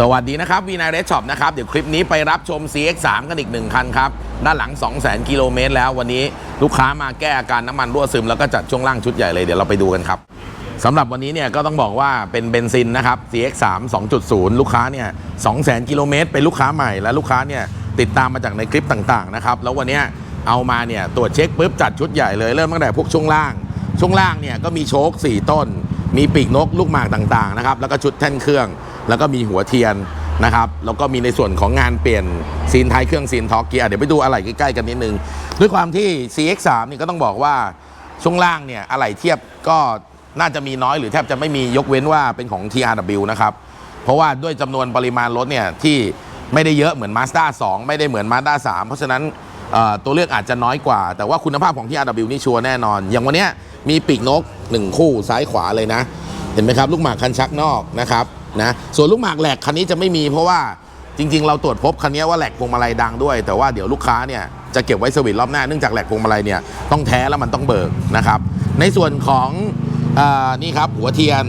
สวัสดีนะครับวีนายเรชช็อปนะครับ เดี๋ยวคลิปนี้ไปรับชม CX3 กันอีกหนึ่งคันครับ ด้านหลัง 200,000 กิโลเมตรแล้ววันนี้ลูกค้ามาแก้อาการน้ำมันรั่วซึม แล้วก็จัดช่วงล่างชุดใหญ่เลยเดี๋ยวเราไปดูกันครับสำหรับวันนี้เนี่ยก็ต้องบอกว่าเป็นเบนซินนะครับ CX3 2.0 ลูกค้าเนี่ย200,000 กิโลเมตรเป็นลูกค้าใหม่และลูกค้าเนี่ยติดตามมาจากในคลิปต่างๆนะครับแล้ววันนี้เอามาเนี่ยตรวจเช็คปุ๊บจัดชุดใหญ่เลยเริ่มตั้งแต่พวกช่วงล่าง ช่วงล่างเนี่ยก็มีโชค4 ต้น มีปีกนกลูกหมากต่างๆนะครับแล้วก็ชุดแท่นเครื่อง แล้วก็มีหัวเทียนนะครับ แล้วก็มีในส่วนของงานเปลี่ยนซีนท้ายเครื่องซีนทอกเกียร์เดี๋ยวไปดูอะไรใกล้ๆกันนิดนึง ด้วยความที่ CX3 นี่ก็ต้องบอกว่าช่วงล่างเนี่ยอะไหล่เทียบก็น่าจะมีน้อยหรือแทบจะไม่มียกเว้นว่าเป็นของ TRW นะครับ เพราะว่าด้วยจำนวนปริมาณรถเนี่ยที่ไม่ได้เยอะเหมือน Mazda 2 ไม่ได้เหมือน Mazda 3 เพราะฉะนั้นตัวเลือกอาจจะน้อยกว่า แต่ว่าคุณภาพของ TRW นี่ชัวร์แน่นอน อย่างวันนี้มีปีกนก 1 คู่ซ้ายขวาเลยนะ เห็นไหมครับ ลูกหมากคันชักนอกนะครับ นะส่วนลูกหมากแหลกคันนี้จะไม่มีเพราะว่าจริง ๆ เราตรวจพบคันนี้ว่าแหลกพวงมาลัยดังด้วย แต่ว่าเดี๋ยวลูกค้าเนี่ยจะเก็บไว้สวิตช์รอบหน้าเนื่องจากแหลกพวงมาลัยเนี่ยต้องแท้แล้วมันต้องเบิกนะครับ ในส่วนของอนี่ครับหัวเทียน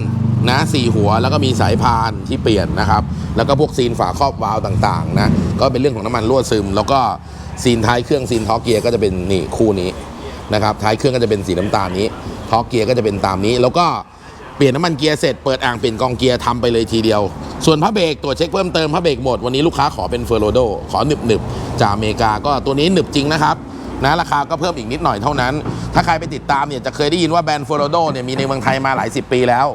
นะสี่หัวแล้วก็มีสายพานที่เปลี่ยนนะครับ แล้วก็พวกซีนฝาครอบวาล์วต่างๆนะก็เป็นเรื่องของน้ำมันรั่วซึม แล้วก็ซีนท้ายเครื่องซีนทอกเกียร์ก็จะเป็นนี่คู่นี้นะครับท้ายเครื่องก็จะเป็นสีน้ำตาลนี้ทอกเกียร์ก็จะเป็นตามนี้ แล้วก็ เปลี่ยนน้ำมันเกียร์เสร็จเปิดอ่างเปลี่ยนกองเกียร์ทำไปเลยทีเดียว ส่วนพระเบรกตรวจเช็คเพิ่มเติมพระเบรกหมดวันนี้ลูกค้าขอเป็นเฟอร์โรโดขอหนึบหนึบจากอเมริกาก็ตัวนี้หนึบจริงนะครับนะราคาก็เพิ่มอีกนิดหน่อยเท่านั้น ถ้าใครไปติดตามเนี่ยจะเคยได้ยินว่าแบรนด์เฟอร์โรโดเนี่ยมีในเมืองไทยมาหลายสิบปีแล้ว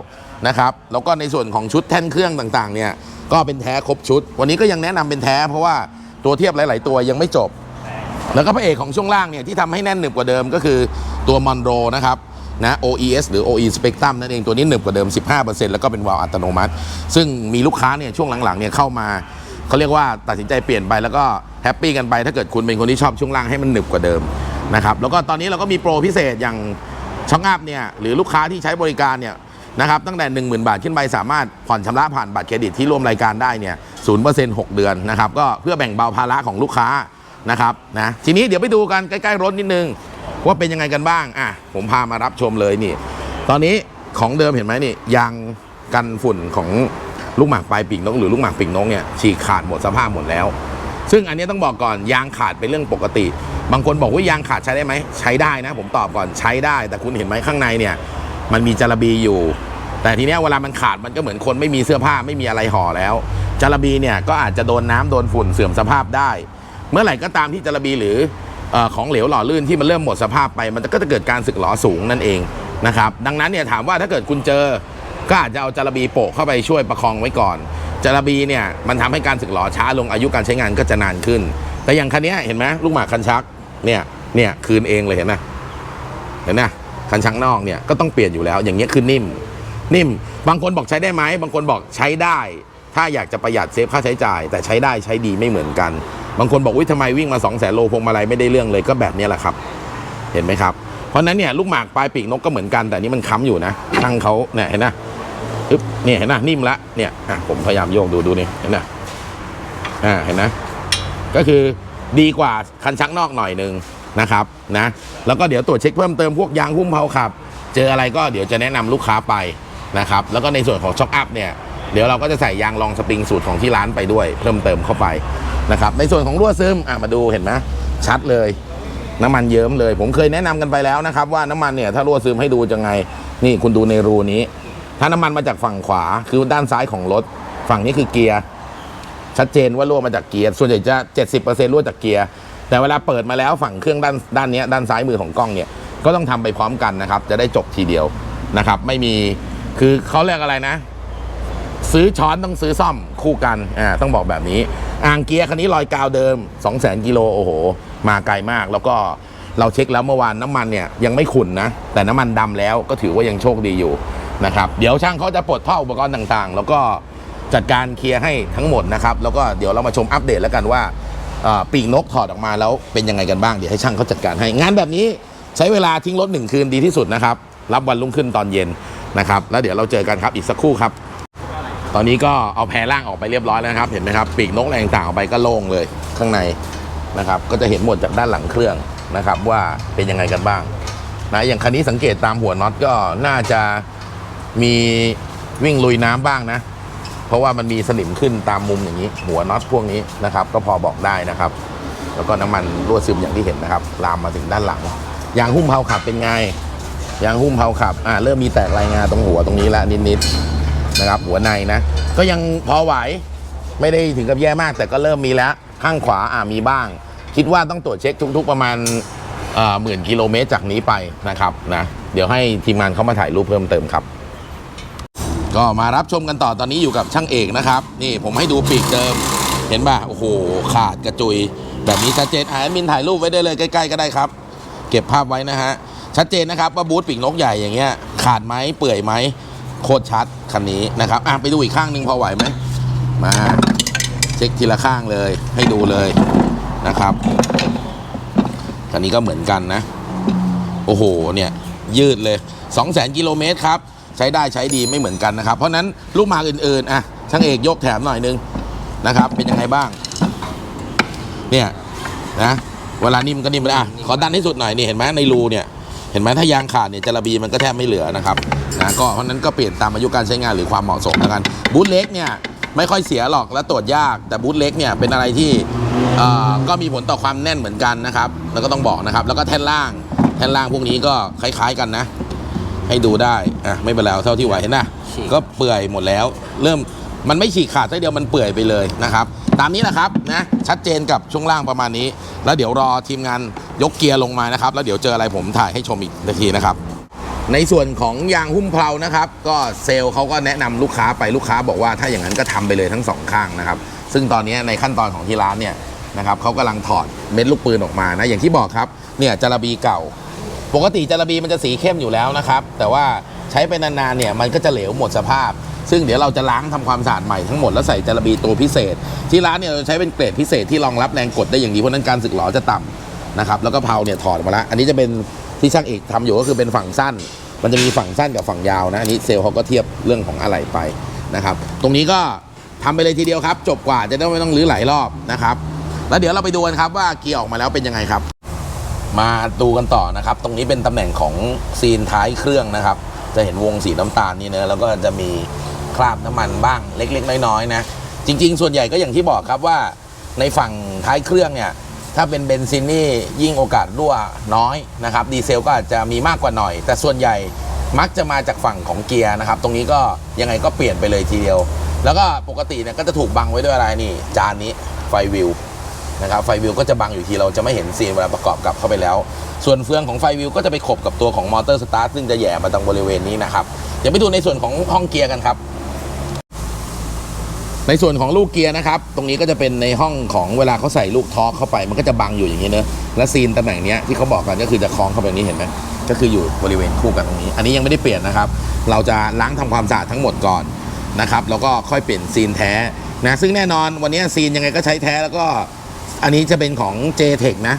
นะครับแล้วก็ในส่วนของชุดแท่นเครื่องต่างๆเนี่ยก็เป็นแท้ครบชุด วันนี้ก็ยังแนะนำเป็นแท้ เพราะว่าตัวเทียบหลาย ๆ ตัวยังไม่จบ แล้วก็พระเอกของช่วงล่างเนี่ยที่ทำให้แน่นหนึบกว่าเดิมก็คือตัวมอนโรนะครับ นะ OES หรือ OE Spectrum นั่นเองตัวนี้หนึบกว่าเดิม 15%แล้วก็เป็นวาล์วอัตโนมัติ ซึ่งมีลูกค้าเนี่ยช่วงหลังๆเนี่ยเข้ามาเขาเรียกว่าตัดสินใจเปลี่ยนไปแล้วก็แฮปปี้กันไป ถ้าเกิดคุณเป็นคนที่ชอบช่วงล่างให้มันหนึบกว่าเดิมนะครับแล้วก็ตอนนี้เราก็มีโปรพิเศษอย่างช่องอัพเนี่ยหรือลูกค้าที่ใช้บริการเนี่ยนะครับตั้งแต่ 10,000 บาทขึ้นไปสามารถผ่อนชำระผ่านบัตรเครดิตที่ร่วมรายการได้เนี่ย0% 6เดือนนะครับก็เพื่อแบ่งเบาภาระของลูกค้านะครับนะทีนี้เดี๋ยวไปดูกันใกล้ๆรถนิดนึง ว่าเป็นยังไงกันบ้างอะผมพามารับชมเลยนี่ ตอนนี้ของเดิมเห็นไหมนี่ยางกันฝุ่นของลูกหมากปลายปีกนกหรือลูกหมากปีกนกเนี่ยฉีกขาดหมดสภาพหมดแล้ว ซึ่งอันนี้ต้องบอกก่อนยางขาดเป็นเรื่องปกติ บางคนบอกว่ายางขาดใช้ได้ไหมใช้ได้นะ ผมตอบก่อนใช้ได้ แต่คุณเห็นไหมข้างในเนี่ย มันมีจารบีอยู่ แต่ทีเนี้ยเวลามันขาดมันก็เหมือนคนไม่มีเสื้อผ้าไม่มีอะไรห่อแล้วจารบีเนี่ยก็อาจจะโดนน้ำโดนฝุ่นเสื่อมสภาพได้ เมื่อไหร่ก็ตามที่จารบีหรือ ของเหลวหล่อลื่นที่มันเริ่มหมดสภาพไป มันก็จะเกิดการสึกหรอสูงนั่นเองนะครับดังนั้นเนี่ยถามว่าถ้าเกิดคุณเจอก็อาจจะเอาจารบีโปะเข้าไปช่วยประคองไว้ก่อน จารบีเนี่ยมันทำให้การสึกหรอช้าลงอายุการใช้งานก็จะนานขึ้น แต่อย่างคันนี้เห็นไหมลูกหมากคันชักเนี่ยเนี่ยคืนเองเลยเห็นไหมเห็นไหมคันชักนอกเนี่ยก็ต้องเปลี่ยนอยู่แล้ว อย่างเงี้ยคือนิ่ม นิ่ม บางคนบอกใช้ได้ไหมบางคนบอกใช้ได้ ถ้าอยากจะประหยัดเซฟค่าใช้จ่าย แต่ใช้ได้ใช้ดีไม่เหมือนกัน บางคนบอกวิทำไมวิ่งมา2 0 0 0 0 0โลพวงมาลัยไม่ได้เรื่องเลยก็แบบนี้แหละครับ เห็นไหมครับ เพราะนั้นเนี่ยลูกหมากปลายปีกนกก็เหมือนกันแต่นี้มันค้ำอยู่นะช่างเขาเนี่ยเห็นนะอึ๊บเนี่ยเห็นนะนิ่มละเนี่ยผมพยายามโยกดูดูนี่เห็นนะอ่าเห็นนะ ก็คือดีกว่าคันชักนอกหน่อยหนึ่งนะครับนะแล้วก็เดี๋ยวตรวจเช็คเพิ่มเติมพวกยางหุ้มเผาขับ เจออะไรก็เดี๋ยวจะแนะนำลูกค้าไปนะครับแล้วก็ในส่วนของช็อคอัพเนี่ยเดี๋ยวเราก็จะใส่ยางรองสปริงสูตรของที่ร้านไปด้วย เพิ่มเติมเข้าไป นะครับในส่วนของรั่วซึมอะมาดูเห็นไหมชัดเลย น้ำมันเยิ้มเลย ผมเคยแนะนำกันไปแล้วนะครับ ว่าน้ำมันเนี่ยถ้ารั่วซึมให้ดูจะไง นี่คุณดูในรูนี้ ถ้าน้ำมันมาจากฝั่งขวาคือด้านซ้ายของรถ ฝั่งนี้คือเกียร์ชัดเจนว่ารั่วมาจากเกียร์ส่วนใหญ่จะ 70%รั่วจากเกียร์แต่เวลาเปิดมาแล้วฝั่งเครื่องด้านด้านนี้ด้านซ้ายมือของกล้องเนี่ยก็ต้องทำไปพร้อมกันนะครับ จะได้จบทีเดียวนะครับ ไม่มีคือเขาเรียกอะไรนะ ซื้อช้อนต้องซื้อซ่อมคู่กันอ่าต้องบอกแบบนี้อ่างเกียร์คันนี้ลอยกาวเดิม2 0 0 0 0 0กิโลโอ้โห มาไกลมากแล้วก็เราเช็คแล้วเมื่อวานน้ำมันเนี่ยยังไม่ขุ่นนะ แต่น้ำมันดำแล้วก็ถือว่ายังโชคดีอยู่นะครับเดี๋ยวช่างเขาจะปลดท่ออุปกรณ์ต่างๆ แล้วก็จัดการเคลียร์ให้ทั้งหมดนะครับ แล้วก็เดี๋ยวเรามาชมอัปเดตแล้วกันว่าปีกนกถอดออกมาแล้วเป็นยังไงกันบ้างเดี๋ยวให้ช่างเขาจัดการให้งานแบบนี้ใช้เวลาทิ้งรถหนึ่งคืนดีที่สุดนะครับ รับวันรุ่งขึ้นตอนเย็นนะครับ แล้วเดี๋ยวเราเจอกันครับอีกสักครู่ครับ ตอนนี้ก็เอาแพรล่างออกไปเรียบร้อยแล้วนะครับ เห็นไหมครับปีกนกอะไรต่างออกไปก็โล่งเลยข้างในนะครับ ก็จะเห็นหมดจากด้านหลังเครื่องนะครับ ว่าเป็นยังไงกันบ้างนะอย่างคันนี้สังเกตตามหัวน็อตก็น่าจะมีวิ่งลุยน้ำบ้างนะ เพราะว่ามันมีสนิมขึ้นตามมุมอย่างนี้ หัวน็อตพวกนี้นะครับ ก็พอบอกได้นะครับ แล้วก็น้ำมันรั่วซึมอย่างที่เห็นนะครับ ลามมาถึงด้านหลังยางหุ้มเพลาขับเป็นไงยางหุ้มเพลาขับอ่าเริ่มมีแตกรายงานตรงหัวตรงนี้ละนิดๆ นะครับ หัวในนะ ก็ยังพอไหวไม่ได้ถึงกับแย่มาก แต่ก็เริ่มมีแล้วข้างขวาอ่ามีบ้าง คิดว่าต้องตรวจเช็คทุก ๆ ประมาณหมื่นกิโลเมตรจากนี้ไปนะครับนะเดี๋ยวให้ทีมงานเขามาถ่ายรูปเพิ่มเติมครับ ก็มารับชมกันต่อตอนนี้อยู่กับช่างเอกนะครับ นี่ผมให้ดูปีกเดิม เห็นป่ะโอ้โห ขาดกระจุย แบบนี้ชัดเจนอะแอดมินถ่ายรูปไว้ได้เลยใกล้ๆก็ได้ครับ เก็บภาพไว้นะฮะชัดเจนนะครับว่าบูธปีกนกใหญ่อย่างเงี้ยขาดไหมเปื่อยไหม โคตรชัดคันนี้นะครับอะไปดูอีกข้างหนึ่งพอไหวไหมมาเช็คทีละข้างเลยให้ดูเลยนะครับคันนี้ก็เหมือนกันนะ โอ้โหเนี่ยยืดเลย 2 0 0 0 0 0กิโลเมตรครับ ใช้ได้ใช้ดีไม่เหมือนกันนะครับ เพราะนั้นลูกหมากอื่นๆอะช่างเอกยกแถมหน่อยนึงนะครับ เป็นยังไงบ้าง เนี่ยนะเวลานิ่มก็นิ่มเลยอะขอดันให้สุดหน่อยนี่เห็นไหมในรูเนี่ย เห็นไหมถ้ายางขาดเนี่ยจระบีมันก็แทบไม่เหลือนะครับ นะก็เพราะฉะนั้นก็เปลี่ยนตามอายุการใช้งานหรือความเหมาะสมแล้วกันบูทเล็กเนี่ยไม่ค่อยเสียหรอกและตรวจยาก แต่บูทเล็กเนี่ยเป็นอะไรที่เอ่อก็มีผลต่อความแน่นเหมือนกันนะครับ แล้วก็ต้องบอกนะครับ แล้วก็แท่นล่างแท่นล่างพวกนี้ก็คล้ายๆกันนะ ให้ดูได้อะไม่เป็นไรเอาเท่าที่ไหวเห็นนะฉีกก็เปื่อยหมดแล้ว เริ่มมันไม่ฉีกขาดซะเดียวมันเปื่อยไปเลยนะครับ ตามนี้นะครับนะชัดเจนกับช่วงล่างประมาณนี้ แล้วเดี๋ยวรอทีมงานยกเกียร์ลงมานะครับ แล้วเดี๋ยวเจออะไรผมถ่ายให้ชมอีกนาทีนะครับ ในส่วนของยางหุ้มเพลานะครับ ก็เซลล์เขาก็แนะนำลูกค้าไปลูกค้าบอกว่าถ้าอย่างนั้นก็ทำไปเลยทั้งสองข้างนะครับ ซึ่งตอนนี้ในขั้นตอนของที่ร้านเนี่ยนะครับเขากำลังถอดเม็ดลูกปืนออกมานะอย่างที่บอกครับเนี่ยจาระบีเก่า ปกติจาระบีมันจะสีเข้มอยู่แล้วนะครับ แต่ว่าใช้ไปนานๆเนี่ยมันก็จะเหลวหมดสภาพ ซึ่งเดี๋ยวเราจะล้างทำความสะอาดใหม่ทั้งหมดแล้วใส่จาระบีตัวพิเศษ ที่ร้านเนี่ยเราใช้เป็นเกรดพิเศษที่รองรับแรงกดได้อย่างดีเพราะนั้นการสึกหรอจะต่ำนะครับแล้วก็เพลาเนี่ยถอดมาแล้วอันนี้จะเป็น ที่ช่างเอกทำอยู่ก็คือเป็นฝั่งสั้น มันจะมีฝั่งสั้นกับฝั่งยาวนะอันนี้เซลล์เขาก็เทียบเรื่องของอะไหล่ไปนะครับ ตรงนี้ก็ทำไปเลยทีเดียวครับ จบกว่าจะได้ไม่ต้องรื้อหลายรอบนะครับ แล้วเดี๋ยวเราไปดูกันครับว่าเกียร์ออกมาแล้วเป็นยังไงครับ มาดูกันต่อนะครับ ตรงนี้เป็นตำแหน่งของซีนท้ายเครื่องนะครับ จะเห็นวงสีน้ำตาลนี่เนะแล้วก็จะมีคราบน้ำมันบ้างเล็ก ๆ น้อยๆนะจริง ๆ ส่วนใหญ่ก็อย่างที่บอกครับว่าในฝั่งท้ายเครื่องเนี่ย ถ้าเป็นเบนซินนี่ยิ่งโอกาสรั่วน้อยนะครับดีเซลก็อาจจะมีมากกว่าหน่อย แต่ส่วนใหญ่มักจะมาจากฝั่งของเกียร์นะครับ ตรงนี้ก็ยังไงก็เปลี่ยนไปเลยทีเดียว แล้วก็ปกติเนี่ยก็จะถูกบังไว้ด้วยอะไรนี่ จานนี้ไฟวิวนะครับไฟวิวก็จะบังอยู่ทีเราจะไม่เห็นซีนเวลาประกอบกับเข้าไปแล้ว ส่วนเฟืองของไฟวิวก็จะไปขบกับตัวของมอเตอร์สตาร์ทซึ่งจะแย่มาตรงบริเวณนี้นะครับเดี๋ยวไปดูในส่วนของห้องเกียร์กันครับ ในส่วนของลูกเกียร์นะครับ ตรงนี้ก็จะเป็นในห้องของเวลาเขาใส่ลูกทอร์คเข้าไป มันก็จะบังอยู่อย่างนี้เนอะและซีนตำแหน่งนี้ที่เขาบอกกันก็คือจะคล้องเข้าไปนี้เห็นไหมก็คืออยู่บริเวณคู่กันตรงนี้ อันนี้ยังไม่ได้เปลี่ยนนะครับ เราจะล้างทำความสะอาดทั้งหมดก่อนนะครับ แล้วก็ค่อยเปลี่ยนซีนแท้นะซึ่งแน่นอนวันนี้ซีนยังไงก็ใช้แท้แล้วก็อันนี้จะเป็นของ JTEC นะ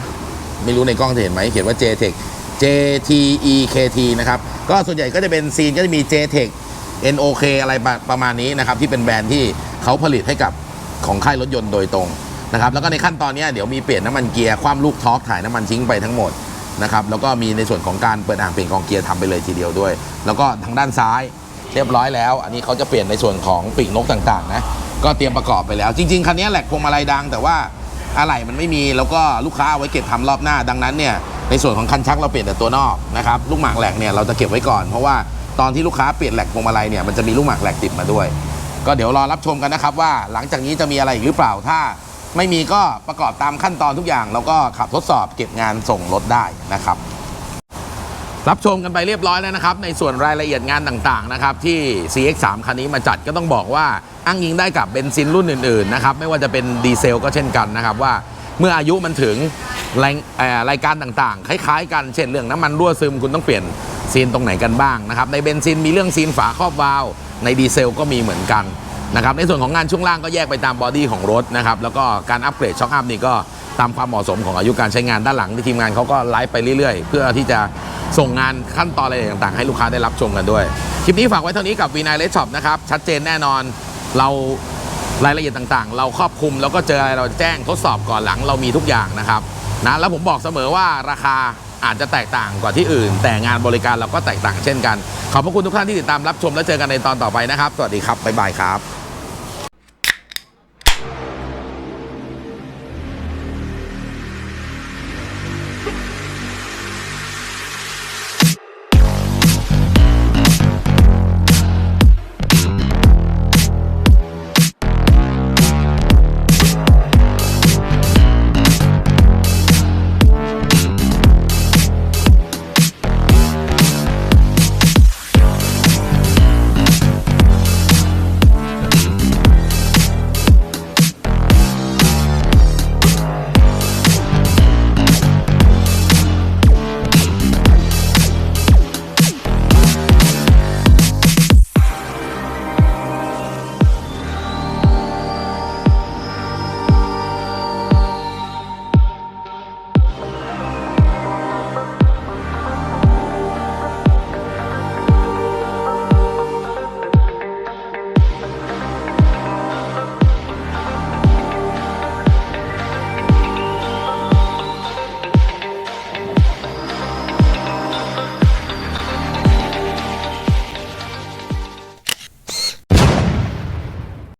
ไม่รู้ในกล้องจะเห็นไหมเขียนว่า JTEC JTEKT นะครับ ก็ส่วนใหญ่ก็จะเป็นซีนก็จะมี JTEC NOK อะไรประประมาณนี้นะครับ ที่เป็นแบรนด์ที่ เขาผลิตให้กับของค่ายรถยนต์โดยตรงนะครับแล้วก็ในขั้นตอนนี้เดี๋ยวมีเปลี่ยนน้ำมันเกียร์คว่ำลูกท็อปถ่ายน้ำมันทิ้งไปทั้งหมดนะครับแล้วก็มีในส่วนของการเปิดอ่างเปลี่ยนกองเกียร์ทำไปเลยทีเดียวด้วย แล้วก็ทางด้านซ้ายเรียบร้อยแล้ว อันนี้เขาจะเปลี่ยนในส่วนของปีกนกต่างๆนะก็เตรียมประกอบไปแล้ว จริงๆคันนี้แหลกพวงมาลัยดัง แต่ว่าอะไหล่มันไม่มีแล้วก็ลูกค้าเอาไว้เก็บทำรอบหน้า ดังนั้นเนี่ยในส่วนของคันชักเราเปลี่ยนแต่ตัวนอกนะครับลูกหมากแหลกเนี่ยเราจะเก็บไว้ก่อนเพราะว่าตอนที่ลูกค้าเปลี่ยนแหลกพวงมาลัยเนี่ยมันจะมีลูกหมากแหลกติดมาด้วย ก็เดี๋ยวรอรับชมกันนะครับว่าหลังจากนี้จะมีอะไรอีกหรือเปล่าถ้า ไม่มีก็ประกอบตามขั้นตอนทุกอย่าง แล้วก็ขับทดสอบเก็บงานส่งรถได้นะครับ รับชมกันไปเรียบร้อยแล้วนะครับ ในส่วนรายละเอียดงานต่างๆนะครับที่ CX3 คันนี้มาจัดก็ต้องบอกว่าอ้างอิงได้กับเบนซินรุ่นอื่นๆนะครับไม่ว่าจะเป็นดีเซลก็เช่นกันนะครับว่าเมื่ออายุมันถึงรายรายการต่างๆ คล้ายๆ กันเช่นเรื่องน้ำมันรั่วซึมคุณต้องเปลี่ยนซีนตรงไหนกันบ้างนะครับในเบนซินมีเรื่องซีนฝาครอบวาล์ว ในดีเซลก็มีเหมือนกันนะครับในส่วนของงานช่วงล่างก็แยกไปตามบอดี้ของรถนะครับแล้วก็การอัปเกรดช็อคอัพนี่ก็ตามความเหมาะสมของอายุการใช้งานด้านหลังที่ทีมงานเขาก็ไลฟ์ไปเรื่อยๆ เพื่อที่จะส่งงานขั้นตอนอะไรต่างๆ ให้ลูกค้าได้รับชมกันด้วย คลิปนี้ฝากไว้เท่านี้กับ v ีนายเลช็อปนะครับชัดเจนแน่นอนเรารายละเอียดต่างๆ เราครอบคลุมแล้วก็เจออะไรเราแจ้งทดสอบก่อนหลังเรามีทุกอย่างนะครับนะแล้วผมบอกเสมอว่าราคา อาจจะแตกต่างกว่าที่อื่น แต่งานบริการเราก็แตกต่างเช่นกัน ขอบพระคุณทุกท่านที่ติดตามรับชมและเจอกันในตอนต่อไปนะครับ สวัสดีครับบ๊ายบายครับ